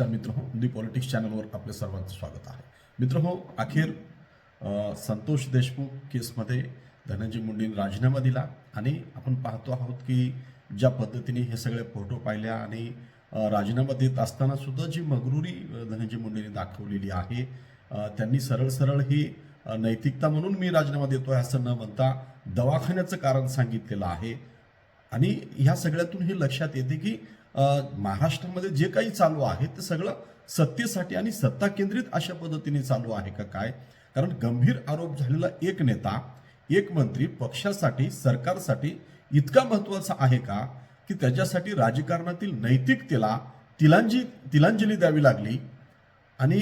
नमस्कार मित्र हो दी पॉलिटिक्स चॅनलवर आपल्या सर्वांचं स्वागत आहे. मित्र हो अखेर संतोष देशमुख केसमध्ये धनंजय मुंडेंनी राजीनामा दिला आणि आपण पाहतो आहोत की ज्या पद्धतीने हे सगळे फोटो पाहिल्या आणि राजीनामा देत असताना सुद्धा जी मगरुरी धनंजय मुंडेंनी दाखवलेली आहे त्यांनी सरळ सरळ ही नैतिकता म्हणून मी राजीनामा देतो आहे असं न म्हणता दवाखान्याचं कारण सांगितलेलं आहे. आणि ह्या सगळ्यातून हे लक्षात येते की महाराष्ट्रामध्ये जे काही चालू आहे ते सगळं सत्तेसाठी आणि सत्ता केंद्रित अशा पद्धतीने चालू आहे का काय? कारण गंभीर आरोप झालेला एक नेता एक मंत्री पक्षासाठी सरकारसाठी इतका महत्त्वाचा आहे का? की त्याच्यासाठी राजकारणातील नैतिकतेला तिलांजी तिलांजली द्यावी लागली. आणि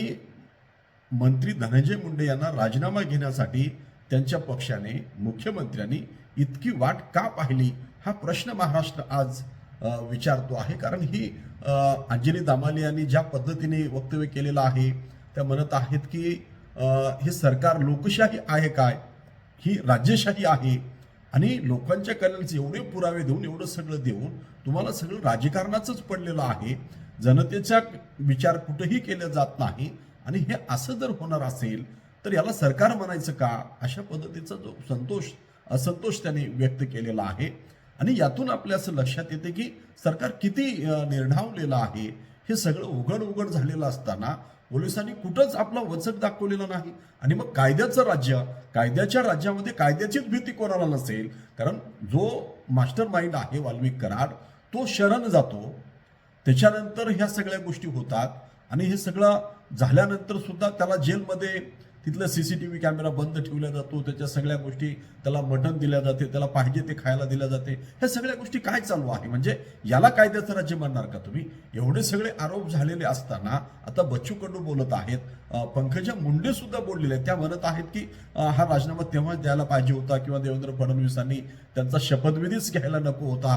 मंत्री धनंजय मुंडे यांना राजीनामा घेण्यासाठी त्यांच्या पक्षाने मुख्यमंत्र्यांनी इतकी वाट का पाहिली? हा प्रश्न महाराष्ट्र आज विचारतो आहे. कारण ही अ, अंजली दामाले यांनी ज्या पद्धतीने वक्तव्य केलेलं आहे त्या म्हणत आहेत की हे सरकार लोकशाही आहे काय? ही राज्यशाही आहे. आणि लोकांच्या कल्याणाचे एवढे पुरावे देऊन एवढं सगळं देऊन तुम्हाला सगळं राजकारणाचंच पडलेलं आहे. जनतेचा विचार कुठेही केला जात नाही. आणि हे असं जर होणार असेल तर याला सरकार म्हणायचं का? अशा पद्धतीचा जो संतोष असंतोष त्याने व्यक्त केलेला आहे. आणि यातून आपल्या असं लक्षात येते की सरकार किती अ, निर्ढावलेलं आहे हे सगळं उघड उघड झालेलं असताना पोलिसांनी कुठंच आपला वचक दाखवलेला नाही. आणि मग कायद्याचं राज्य कायद्याच्या राज्यामध्ये कायद्याचीच भीती कोणाला नसेल कारण जो मास्टर माइंड आहे वाल्मिक कराड तो शरण जातो. त्याच्यानंतर ह्या सगळ्या गोष्टी होतात आणि हे सगळं झाल्यानंतर सुद्धा त्याला जेलमध्ये तिथलं सीसीटीव्ही कॅमेरा बंद ठेवला जातो. त्याच्या सगळ्या गोष्टी त्याला मटण दिल्या जाते त्याला पाहिजे ते खायला दिल्या जाते. ह्या सगळ्या गोष्टी काय चालू आहे? म्हणजे याला कायद्याचं राज्य मानणार का तुम्ही? एवढे सगळे आरोप झालेले असताना आता बच्चू कडू बोलत आहेत. पंकजा मुंडे सुद्धा बोललेले आहेत. त्या म्हणत आहेत की हा राजीनामा तेव्हाच द्यायला पाहिजे होता किंवा देवेंद्र फडणवीसांनी त्यांचा शपथविधीच घ्यायला नको होता.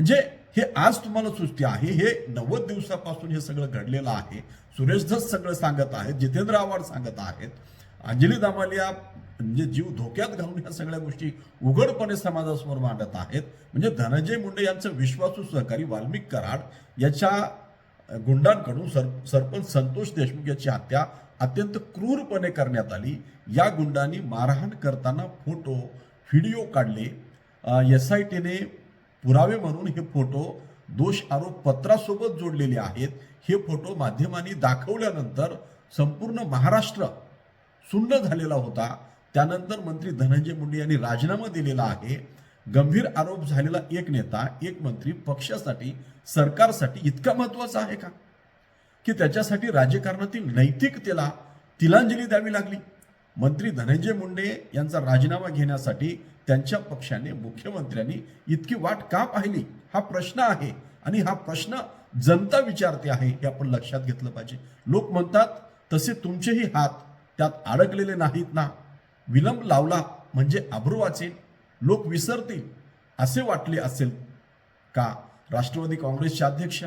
म्हणजे हे आज तुम्हाला सुस्ती आहे हे नव्वद दिवसापासून हे सगळं घडलेलं आहे. सुरेश धस सगळं सांगत आहेत जितेंद्र आव्हाड सांगत आहेत. अंजली दामालिया म्हणजे जीव धोक्यात घालून ह्या सगळ्या गोष्टी उघडपणे समाजासमोर मांडत आहेत. म्हणजे धनंजय मुंडे यांचं विश्वासू सहकारी वाल्मिक कराड याच्या गुंडांकडून सर सरपंच संतोष देशमुख याची हत्या अत्यंत क्रूरपणे करण्यात आली. या गुंडांनी मारहाण करताना फोटो व्हिडिओ काढले. एस आय टीने पुरावे म्हणून हे फोटो दोष आरोप पत्रासोबत जोडलेले आहेत. हे फोटो माध्यमांनी दाखवल्यानंतर संपूर्ण महाराष्ट्र सुन्न झालेला होता. त्यानंतर मंत्री धनंजय मुंडे यांनी राजीनामा दिलेला आहे. गंभीर आरोप झालेला एक नेता एक मंत्री पक्षासाठी सरकारसाठी इतका महत्त्वाचा आहे का? की त्याच्यासाठी राजकारणातील नैतिकतेला तिलांजली द्यावी लागली. मंत्री धनंजय मुंडे यांचा राजीनामा घेण्यासाठी त्यांच्या पक्षाने मुख्यमंत्र्यांनी इतकी वाट का पाहिली? हा प्रश्न आहे. आणि हा प्रश्न जनता विचारते आहे हे आपण लक्षात घेतलं पाहिजे. लोक म्हणतात तसे तुमचेही हात त्यात अडकलेले नाहीत ना? विलंब लावला म्हणजे आब्रू वाचेल लोक विसरतील. असे वाटले असेल का राष्ट्रवादी काँग्रेसचे अध्यक्ष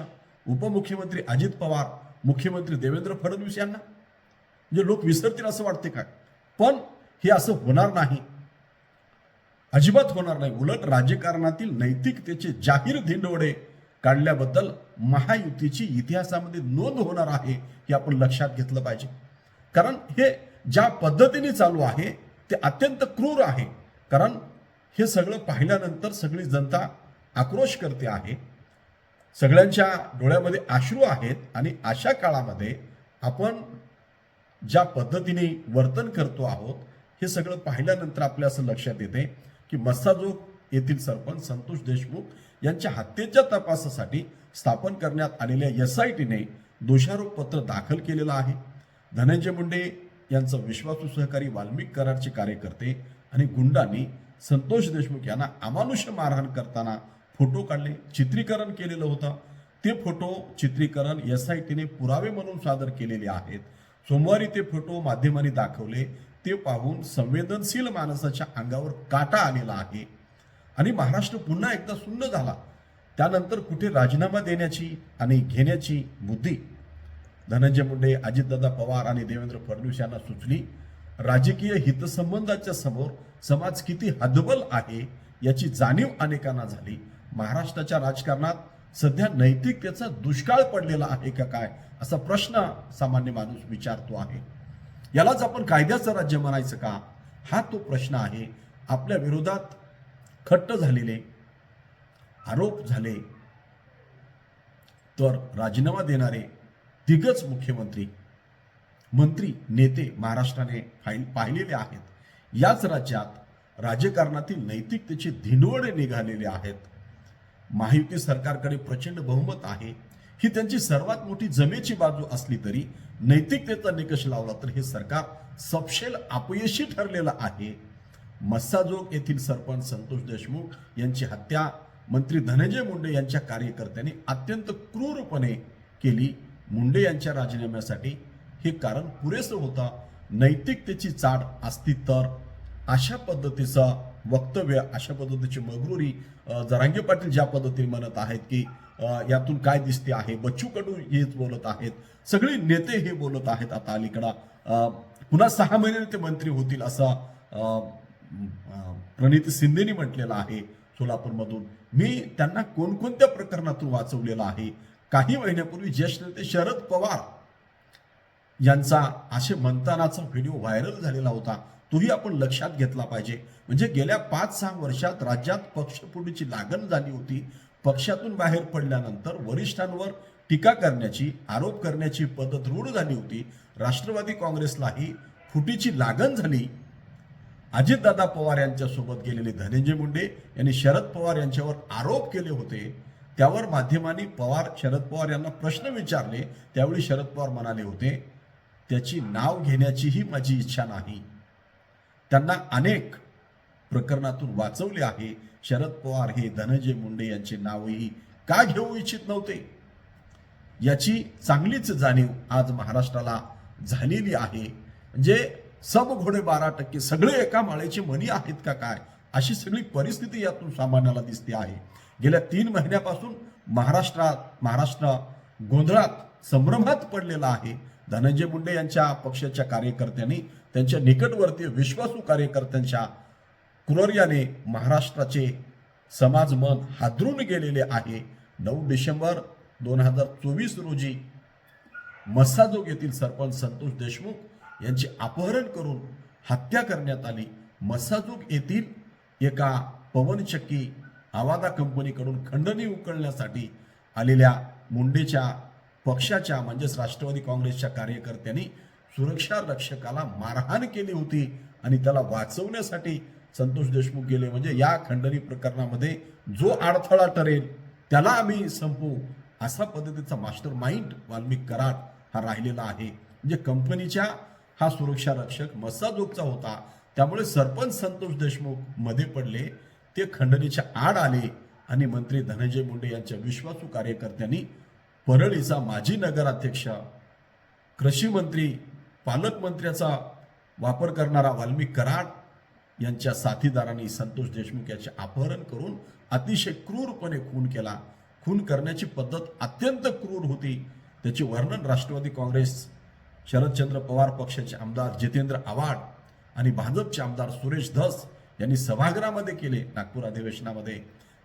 उपमुख्यमंत्री अजित पवार मुख्यमंत्री देवेंद्र फडणवीस यांना? म्हणजे लोक विसरतील असं वाटते काय पण हे असं होणार नाही. अजिबात होणार नाही. उलट राजकारणातील नैतिकतेचे जाहीर धिंडोडे काढल्याबद्दल महायुतीची इतिहासामध्ये नोंद होणार आहे हे आपण लक्षात घेतलं पाहिजे. कारण हे ज्या पद्धतीने चालू आहे ते अत्यंत क्रूर आहे. कारण हे सगळं पाहिल्यानंतर सगळी जनता आक्रोश करते आहे. सगळ्यांच्या डोळ्यामध्ये अश्रू आहेत आणि अशा काळामध्ये आपण ज्या पद्धतीने वर्तन करतो आहोत हे सगळं पाहिल्यानंतर आपल्या असं लक्षात येते. की मस्साजोग येथील सरपंच संतोष देशमुख यांच्या हत्येच्या तपासासाठी स्थापन करण्यात आलेल्या एस आय टीने दोषारोप पत्र दाखल केलेलं आहे. धनंजय मुंडे यांचं विश्वासू सहकारी वाल्मिक करारचे कार्यकर्ते आणि गुंडांनी संतोष देशमुख यांना अमानुष्य मारहाण करताना फोटो काढले चित्रीकरण केलेलं होतं. ते फोटो चित्रीकरण एस आय टीने पुरावे म्हणून सादर केलेले आहेत. सोमवारी ते फोटो माध्यमांनी दाखवले. ते पाहून संवेदनशील माणसाच्या अंगावर काटा आलेला आहे. आणि महाराष्ट्र पुन्हा एकदा सुन्न झाला. त्यानंतर कुठे राजीनामा देण्याची आणि घेण्याची बुद्धी? धनंजय मुंडे अजितदादा पवार आणि देवेंद्र फडणवीस यांना सुचली राजकीय हितसंबंधाच्या समोर समाज किती हदबल आहे याची जाणीव अनेकांना झाली. महाराष्ट्राच्या राजकारणात सध्या नैतिकतेचा दुष्काळ पडलेला आहे का काय? असा प्रश्न सामान्य माणूस विचारतो आहे. यालाच आपण कायद्याचं राज्य म्हणायचं का? हा तो प्रश्न आहे. आपल्या विरोधात खट्ट झालेले आरोप झाले. तर राजीनामा देणारे दिग्गज मुख्यमंत्री मंत्री नेते महाराष्ट्राने फाईल पाहिलेले आहेत. याच राज्यात राजकारणातील नैतिकतेचे धिंडवडे निघालेले आहेत. महायुती सरकारकडे प्रचंड बहुमत आहे. ही त्यांची सर्वात मोठी जमेची बाजू असली तरी नैतिकतेचा निकष लावला तर हे सरकार सपशेल अपयशी ठरलेलं आहे. मस्साजोग येथील सरपंच संतोष देशमुख यांची हत्या मंत्री धनंजय मुंडे यांच्या कार्यकर्त्यांनी अत्यंत क्रूरपणे केली. मुंडे यांच्या राजीनाम्यासाठी हे कारण पुरेसं होतं. नैतिकतेची चाड असती तर अशा पद्धतीचं वक्तव्य अशा पद्धतीची मगरुरी जरांगे पाटील ज्या पद्धतीने म्हणत आहेत की यातून काय दिसते आहे? बच्चू कडू हेच बोलत आहेत. सगळे नेते हे बोलत आहेत आता अलीकडं. पुन्हा सहा महिने ते मंत्री होतील असा प्रणित शिंदेनी म्हटलेलं आहे सोलापूरमधून. मी त्यांना कोणकोणत्या प्रकरणातून वाचवलेलं आहे? काही महिन्यापूर्वी ज्येष्ठ नेते शरद पवार यांचा असे म्हणतानाचा व्हिडिओ व्हायरल झालेला होता. तोही आपण लक्षात घेतला पाहिजे. म्हणजे गेल्या पाच सहा वर्षात राज्यात पक्षफोडीची लागण झाली होती. पक्षातून बाहेर पडल्यानंतर वरिष्ठांवर टीका करण्याची आरोप करण्याची पद्धत रूढ झाली होती. राष्ट्रवादी काँग्रेसलाही फुटीची लागण झाली. अजितदादा पवार यांच्यासोबत गेलेले धनंजय मुंडे यांनी शरद पवार यांच्यावर आरोप केले होते. त्यावर माध्यमांनी पवार शरद पवार यांना प्रश्न विचारले. त्यावेळी शरद पवार म्हणाले होते त्याची नाव घेण्याचीही माझी इच्छा नाही. त्यांना अनेक प्रकरणातून वाचवले आहे. शरद पवार हे धनंजय मुंडे यांचे नावही का घेऊ इच्छित नव्हते? याची चांगलीच जाणीव आज महाराष्ट्राला झालेली आहे. म्हणजे सब घोडे बारा टक्के सगळे एका माळेचे मणी आहेत का काय? अशी सगळी परिस्थिती यातून सामान्याला दिसते आहे. गेल्या तीन महिन्यापासून महाराष्ट्रात महाराष्ट्र गोंधळात संभ्रमात पडलेला आहे. धनंजय मुंडे यांच्या पक्षाच्या कार्यकर्त्यांनी त्यांच्या निकटवर्तीय विश्वासू कार्यकर्त्यांच्या कुरर्याने महाराष्ट्राचे समाज मन हादरून गेलेले आहे. नऊ डिसेंबर दोन हजार चोवीस रोजी मस्साजोग येथील सरपंच संतोष देशमुख यांचे अपहरण करून हत्या करण्यात आली. मस्साजोग येथील एका पवनचक्की आवादा कंपनीकडून खंडणी उकळण्यासाठी आलेल्या मुंडेच्या पक्षाच्या म्हणजेच राष्ट्रवादी काँग्रेसच्या कार्यकर्त्यांनी सुरक्षा रक्षकाला मारहाण केली होती आणि त्याला वाचवण्यासाठी संतोष देशमुख गेले म्हणजे या खंडणी प्रकरणामध्ये जो अडथळा ठरेल त्याला आम्ही संपवू. असा पद्धतीचा मास्टर माइंड वाल्मिक कराड हा राहिलेला आहे. म्हणजे कंपनीच्या हा सुरक्षा रक्षक मस्साजोगचा होता. त्यामुळे सरपंच संतोष देशमुखमध्ये पडले. ते खंडणीच्या आड आले आणि मंत्री धनंजय मुंडे यांच्या विश्वासू कार्यकर्त्यांनी परळीचा माजी नगराध्यक्ष कृषी मंत्री पालकमंत्र्याचा वापर करणारा वाल्मिक कराड यांच्या साथीदारांनी संतोष देशमुख याचे अपहरण करून अतिशय क्रूरपणे खून केला. खून करण्याची पद्धत अत्यंत क्रूर होती. त्याचे वर्णन राष्ट्रवादी काँग्रेस शरदचंद्र पवार पक्षाचे आमदार जितेंद्र आव्हाड आणि भाजपचे आमदार सुरेश धस यांनी सभागृहामध्ये केले नागपूर अधिवेशनामध्ये.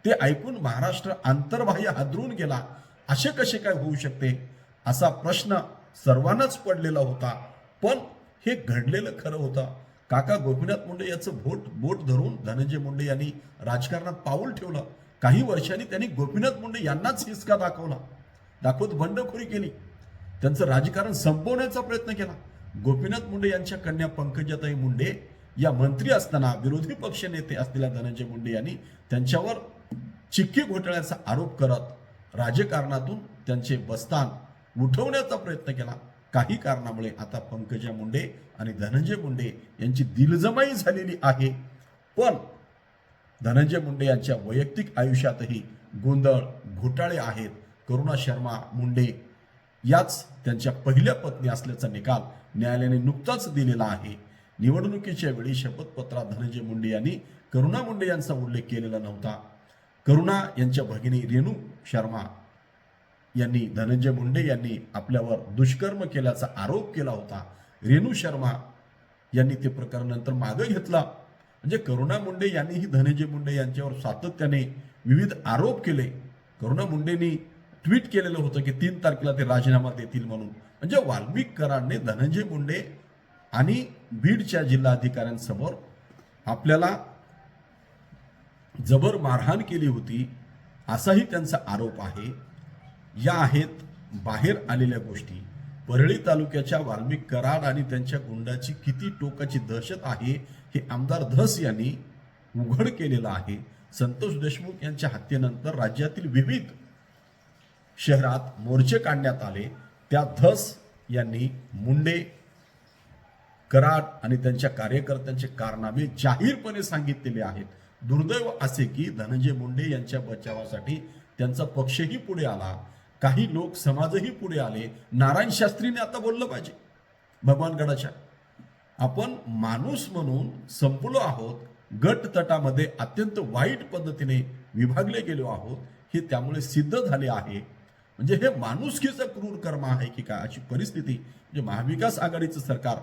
ते ऐकून महाराष्ट्र आंतरबाह्य हादरून गेला. असे कसे काय होऊ शकते? असा प्रश्न सर्वांनाच पडलेला होता. पण हे घडलेलं खरं होतं. काका गोपीनाथ मुंडे याचं बोट बोट धरून धनंजय मुंडे यांनी राजकारणात पाऊल ठेवलं. काही वर्षांनी त्यांनी गोपीनाथ मुंडे यांनाच हिसका दाखवला. दाखवत बंडखोरी केली. त्यांचं राजकारण संपवण्याचा प्रयत्न केला. गोपीनाथ मुंडे यांच्या कन्या पंकजाताई मुंडे या मंत्री असताना विरोधी पक्ष नेते असलेल्या धनंजय मुंडे यांनी त्यांच्यावर चिक्की घोटाळ्याचा आरोप करत राजकारणातून त्यांचे बस्तान उठवण्याचा प्रयत्न केला. काही कारणामुळे आता पंकजा मुंडे आणि धनंजय मुंडे यांची दिलजमाई झालेली आहे. पण धनंजय मुंडे यांच्या वैयक्तिक आयुष्यातही गोंधळ घोटाळे आहेत. करुणा शर्मा मुंडे याच त्यांच्या पहिल्या पत्नी असल्याचा निकाल न्यायालयाने नुकताच दिलेला आहे. निवडणुकीच्या वेळी शपथपत्रात धनंजय मुंडे यांनी करुणा मुंडे यांचा उल्लेख केलेला नव्हता. करुणा यांच्या भगिनी रेणू शर्मा यांनी धनंजय मुंडे यांनी आपल्यावर दुष्कर्म केल्याचा आरोप केला होता. रेणू शर्मा यांनी ते प्रकरण नंतर मागं घेतला. म्हणजे करुणा मुंडे यांनीही धनंजय मुंडे यांच्यावर सातत्याने विविध आरोप केले. करुणा मुंडेंनी ट्विट केलेलं होतं की तीन तारखेला ते राजीनामा देतील म्हणून. म्हणजे वाल्मिक कराडने धनंजय मुंडे आणि बीडच्या जिल्हाधिकाऱ्यांसमोर आपल्याला जबर मारहाण केली होती असाही त्यांचा आरोप आहे. या आहेत बाहेर आलेल्या गोष्टी. परळी तालुक्याच्या वाल्मिक कराड आणि त्यांच्या गुंडाची किती टोकाची दहशत आहे हे आमदार धस यांनी उघड केलेलं आहे. संतोष देशमुख यांच्या हत्येनंतर राज्यातील विविध शहरात मोर्चे काढण्यात आले. त्या धस यांनी मुंडे कराड आणि त्यांच्या कार्यकर्त्यांचे कारनामे जाहीरपणे सांगितलेले आहेत. दुर्दैव असे की धनंजय मुंडे यांच्या बचावासाठी त्यांचा पक्षही पुढे आला. काही लोक समाजही पुढे आले. नारायण शास्त्रीने आता बोललं पाहिजे. भगवानगडाच्या आपण माणूस म्हणून संपलो आहोत. गट तटामध्ये अत्यंत वाईट पद्धतीने विभागले गेलो आहोत. हे त्यामुळे सिद्ध झाले आहे. म्हणजे हे माणुसकीचं क्रूर कर्म आहे की काय? अशी परिस्थिती. म्हणजे महाविकास आघाडीचं सरकार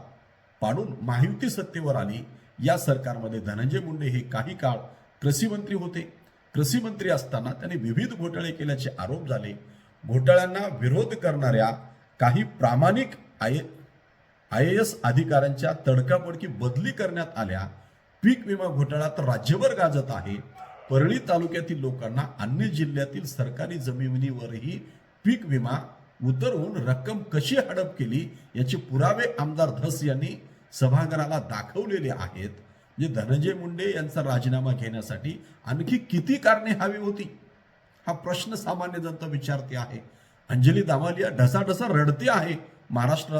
पाडून महायुती सत्तेवर आली. या सरकारमध्ये धनंजय मुंडे हे काही काळ कृषी मंत्री होते. कृषी मंत्री असताना त्यांनी विविध घोटाळे केल्याचे आरोप झाले. घोटाळ्यांना विरोध करणाऱ्या काही प्रामाणिक आय आय एस अधिकाऱ्यांच्या तडकाफडकी बदली करण्यात आल्या. पीक विमा घोटाळा तर राज्यभर गाजत आहे. परळी तालुक्यातील लोकांना अन्य जिल्ह्यातील सरकारी जमिनीवरही पीक विमा उतरवून रक्कम कशी हडप केली याचे पुरावे आमदार धस यांनी सभागृहाला दाखवलेले आहेत. म्हणजे धनंजय मुंडे यांचा राजीनामा घेण्यासाठी आणखी किती कारणे हवी होती? हा प्रश्न सामान्य जनता विचारते आहे. अंजली दामालिया ढसाढसा रडते आहे महाराष्ट्र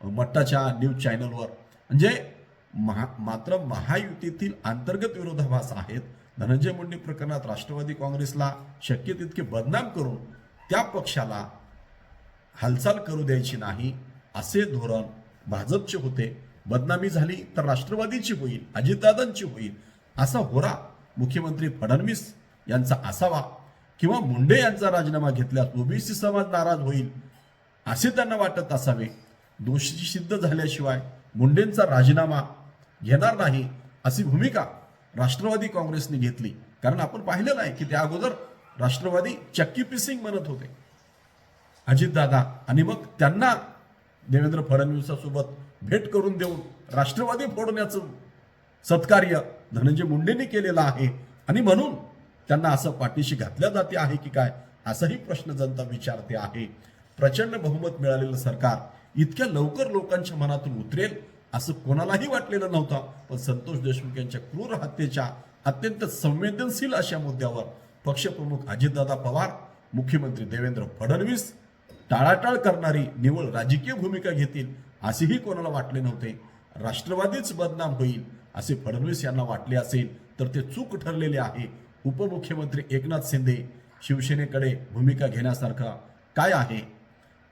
मट्टाच्या न्यूज चॅनलवर. म्हणजे महा मात्र महायुतीतील अंतर्गत विरोधाभास आहेत. धनंजय मुंडे प्रकरणात राष्ट्रवादी काँग्रेसला शक्य तितके बदनाम करून त्या पक्षाला हालचाल करू द्यायची नाही असे धोरण भाजपचे होते. बदनामी झाली तर राष्ट्रवादीची होईल अजितदादांची होईल असा होरा मुख्यमंत्री फडणवीस यांचा असावा. किंवा मुंडे यांचा राजीनामा घेतल्यास ओबीसी समाज नाराज होईल असे त्यांना वाटत असावे. दोषी सिद्ध झाल्याशिवाय मुंडेंचा राजीनामा घेणार नाही अशी भूमिका राष्ट्रवादी काँग्रेसने घेतली. कारण आपण पाहिलेलं आहे की त्या अगोदर राष्ट्रवादी चक्की पिसिंग म्हणत होते. अजितदादा आणि मग त्यांना देवेंद्र फडणवीसासोबत भेट करून देऊन राष्ट्रवादी फोडण्याचं सत्कार्य धनंजय मुंडेंनी केलेलं आहे. आणि म्हणून त्यांना असं पाठीशी घातल्या जाते आहे की काय? असाही प्रश्न जनता विचारते आहे. प्रचंड बहुमत मिळालेलं सरकार इतक्या लवकर लोकांच्या मनातून उतरेल असं कोणालाही वाटलेलं नव्हतं. पण संतोष देशमुख यांच्या क्रूर हत्येच्या अत्यंत संवेदनशील अशा मुद्द्यावर पक्षप्रमुख अजितदादा पवार मुख्यमंत्री देवेंद्र फडणवीस टाळाटाळ करणारी निवळ राजकीय भूमिका घेतील असेही कोणाला वाटले नव्हते. राष्ट्रवादीच बदनाम होईल असे फडणवीस यांना वाटले असेल तर ते चूक ठरलेले आहे. उपमुख्यमंत्री एकनाथ शिंदे शिवसेनेकडे भूमिका घेण्यासारखा काय आहे?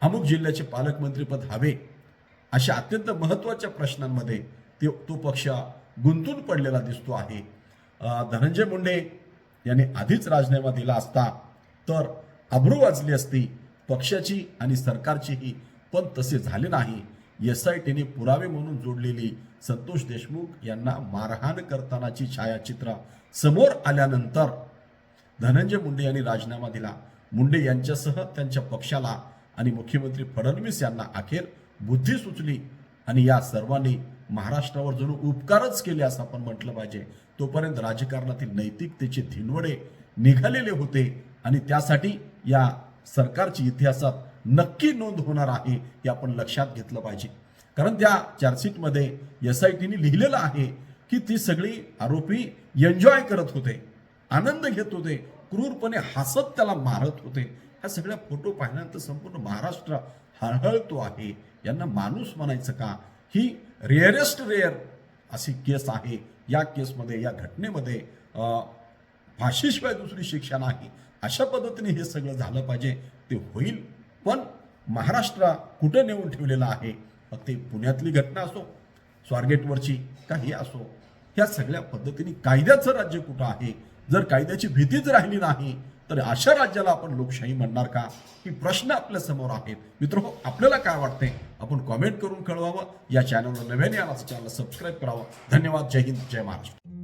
अमुक जिल्ह्याचे पालकमंत्रीपद हवे? अशा अत्यंत महत्त्वाच्या प्रश्नांमध्ये ते तो पक्ष गुंतून पडलेला दिसतो आहे. धनंजय मुंडे यांनी आधीच राजीनामा दिला असता तर अब्रू वाजली असती पक्षाची आणि सरकारचीही पण तसे झाले नाही. एस आय टीने पुरावे म्हणून जोडलेली संतोष देशमुख यांना मारहाण करतानाची छायाचित्र समोर आल्यानंतर धनंजय मुंडे यांनी राजीनामा दिला. मुंडे यांच्यासह त्यांच्या पक्षाला आणि मुख्यमंत्री फडणवीस यांना अखेर बुद्धी सुचली आणि या सर्वांनी महाराष्ट्रावर जणू उपकारच केले असं आपण म्हटलं पाहिजे. तोपर्यंत राजकारणातील नैतिकतेचे धिनवडे निघालेले होते आणि त्यासाठी या सरकारची इतिहासात नक्की नोंद होणार आहे हे आपण लक्षात घेतलं पाहिजे. कारण त्या चार्जशीटमध्ये एस आय टीने लिहिलेलं आहे की ती सगळी आरोपी एन्जॉय करत होते आनंद घेत होते क्रूरपणे हसत त्याला मारत होते. ह्या सगळ्या फोटो पाहिल्यानंतर संपूर्ण महाराष्ट्र हळहळतो आहे. यांना माणूस म्हणायचं का? ही रेअरेस्ट रेअर अशी केस आहे. या केसमध्ये या घटनेमध्ये फाशीशिवाय दुसरी शिक्षा नाही. अशा पद्धतीने हे सगळं झालं पाहिजे. ते होईल पण महाराष्ट्र कुठं नेऊन ठेवलेलं आहे? मग ते पुण्यातली घटना असो स्वारगेटवरची काही असो. ह्या सगळ्या पद्धतीने कायद्याचं राज्य कुठं आहे? जर कायद्याची भीतीच राहिली नाही तर अशा राज्याला आपण लोकशाही म्हणणार का? ही प्रश्न आपल्यासमोर आहेत. मित्र हो, आपल्याला काय वाटतंय? आपण कॉमेंट करून कळवावं. या चॅनलवर नव्याने आला चॅनल सबस्क्राईब करावं. धन्यवाद. जय हिंद. जय महाराष्ट्र.